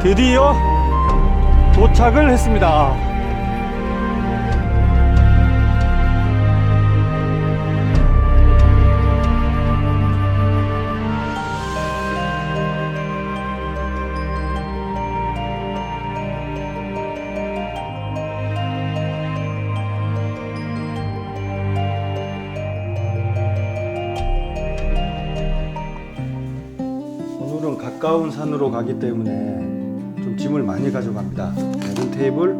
드디어 도착을 했습니다. 가까운 산으로 가기 때문에 좀 짐을 많이 가져갑니다. 메른 테이블,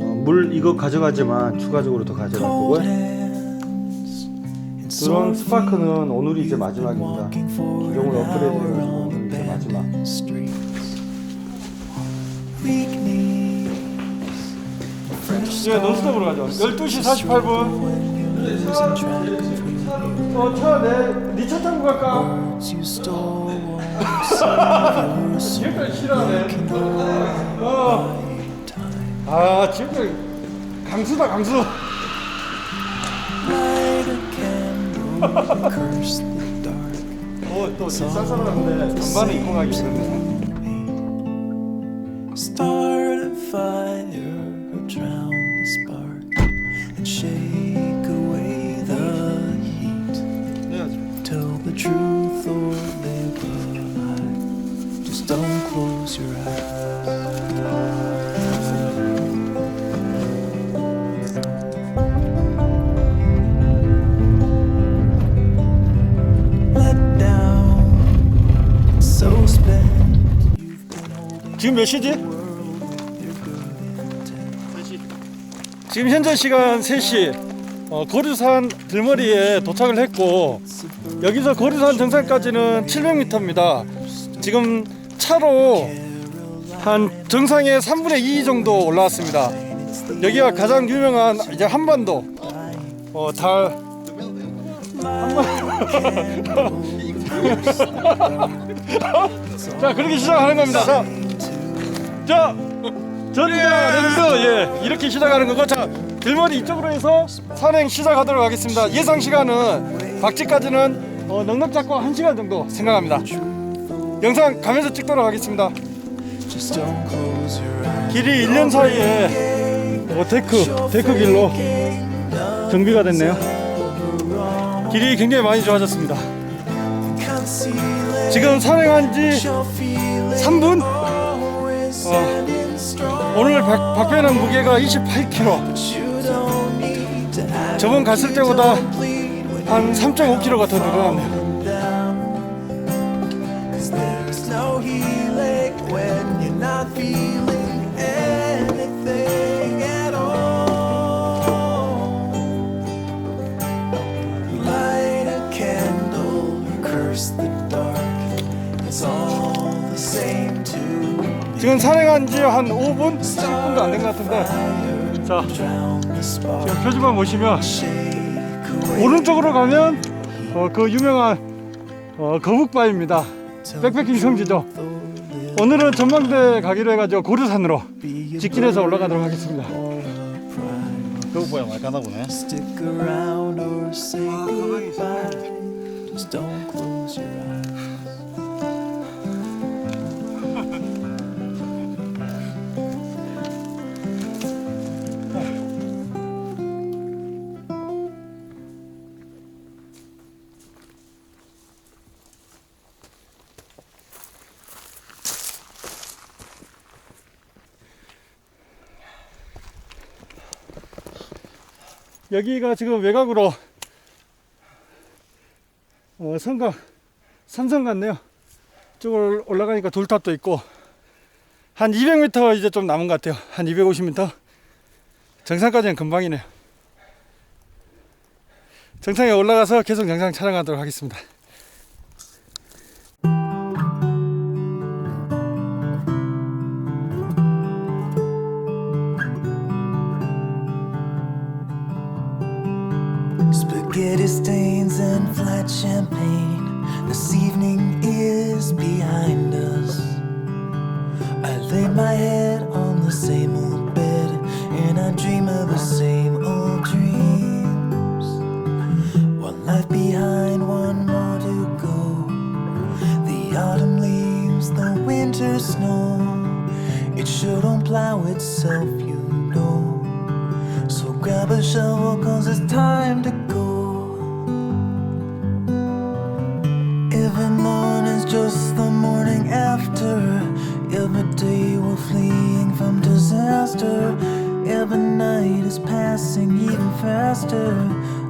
어, 물 이거 가져가지만 추가적으로 더 가져갈 거고요. 드론 스파크는 오늘이 이제 마지막입니다. 기종을 업그레이드해가지고 오늘 이제 마지막. 예, 논스톱으로 가죠. 12시 48분. 어, 차, 내, 니차 타고 갈까? 지금까지 싫어하네. 어. 아, 지금까지 강수다, 강수. 어, 또 쌀쌀한데 반반은 입고 가기 싫은데. Start a fire or drown Tell the truth or live a lie. Just don't close your eyes. Let down, so spent. You've been holding 지금 몇 시지? your good intent. 지금 현재 시간 3시. 어, 고류산 들머리에 도착을 했고 여기서 고류산 정상까지는 700m입니다. 지금 차로 한 정상의 3분의 2 정도 올라왔습니다. 여기가 가장 유명한 이제 한반도 어, 달 자 그렇게 시작하는 겁니다. 자, 자 전자 랜드 예 이렇게 시작하는 거고 자 들머리 이쪽으로 해서 산행 시작하도록 하겠습니다. 예상 시간은 박지까지는 어, 넉넉 잡고 1 시간 정도 생각합니다. 영상 가면서 찍도록 하겠습니다. Just don't close your eyes. 길이 1년 사이에 어, 데크 데크 길로 정비가 됐네요. 길이 굉장히 많이 좋아졌습니다. Conceal it. 지금 산행한 지 You'll feel it 3분 오늘 박, 박배는 무게가 28kg. You don't need to act 저번 갔을 때보다 한 3.5kg가 더 늘어났네요. Cause 지금 산행한 지 한 5분? 10분도 안 된 것 같은데. 자. 지금 표지만 보시면 오른쪽으로 가면 어, 그 유명한 어, 거북바입니다. 백패킹 성지죠. 오늘은 전망대 가기로 해가지고 고르산으로 직진해서 올라가도록 하겠습니다. 그거보야 많이 가나 보네. Just don't close your eyes. 여기가 지금 외곽으로 어, 성곽 산성 같네요. 쭉 올라가니까 돌탑도 있고 한 200m 이제 좀 남은 것 같아요. 한 250m. 정상까지는 금방이네요. 정상에 올라가서 계속 영상 촬영하도록 하겠습니다. Spaghetti stains and flat champagne. This evening is behind us. I lay my head on the same old bed and I dream of the same old dreams. One life behind, one more to go. The autumn leaves, the winter snow. It don't plow itself, you. Grab a shovel, cause it's time to go. Every morning's just the morning after. Every day we're fleeing from disaster. Every night is passing even faster,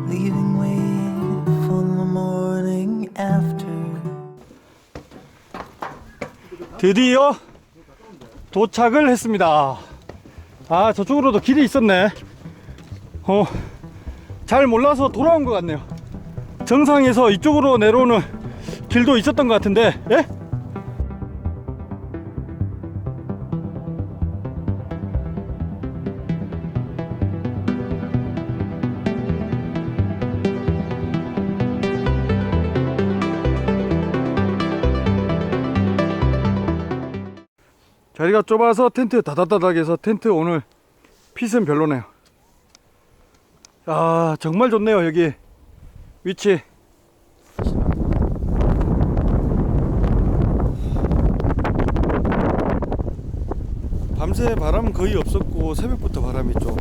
leaving way for the morning after. 드디어 도착을 했습니다. 아, 저쪽으로도 길이 있었네. 어, 잘 몰라서 돌아온 것 같네요. 정상에서 이쪽으로 내려오는 길도 있었던 것 같은데, 예? 자리가 좁아서 텐트 다다다닥해서 텐트 오늘 핏은 별로네요. 아 정말 좋네요 여기 위치. 밤새 바람은 거의 없었고 새벽부터 바람이 좀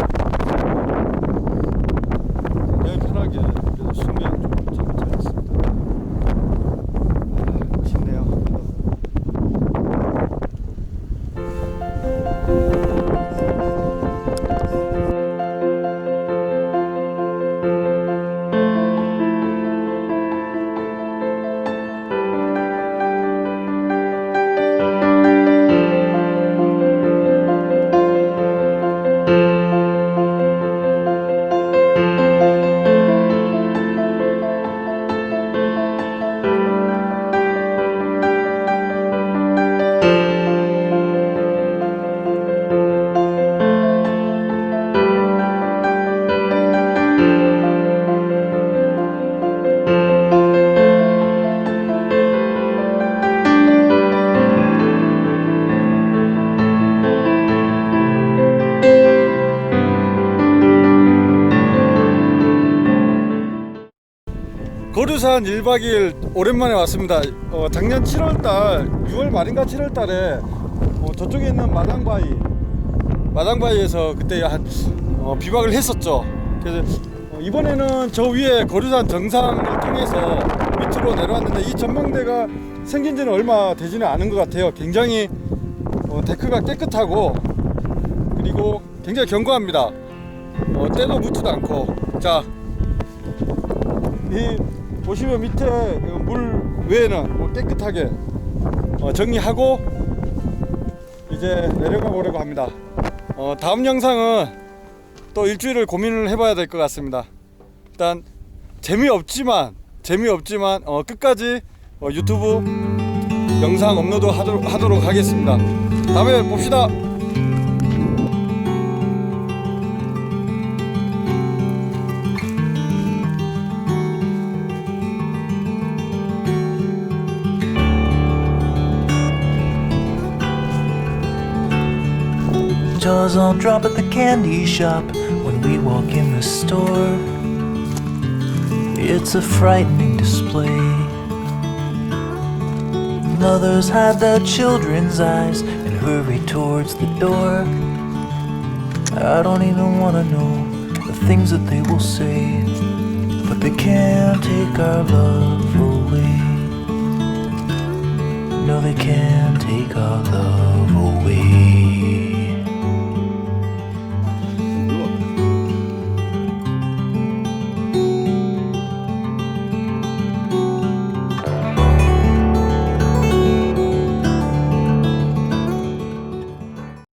거류산 1박 2일 오랜만에 왔습니다. 어, 작년 7월 달, 6월 말인가 7월 달에 어, 저쪽에 있는 마당바위, 마당바위에서 그때 한 어, 비박을 했었죠. 그래서 어, 이번에는 저 위에 거류산 정상을 통해서 밑으로 내려왔는데 이 전망대가 생긴 지는 얼마 되지는 않은 것 같아요. 굉장히 어, 데크가 깨끗하고 그리고 굉장히 견고합니다. 어, 때도 묻지도 않고 자. 이 보시면 밑에 그물 외에는 뭐 깨끗하게 어, 정리하고 이제 내려가 보려고 합니다. 어, 다음 영상은 또 일주일을 고민을 해봐야 될 것 같습니다. 일단 재미없지만 재미없지만 어, 끝까지 어, 유튜브 영상 업로드 하도록, 하도록 하겠습니다. 다음에 봅시다. Jaws all drop at the candy shop when we walk in the store. It's a frightening display. Mothers hide their children's eyes and hurry towards the door. I don't even want to know the things that they will say, but they can't take our love away. No, they can't take our love.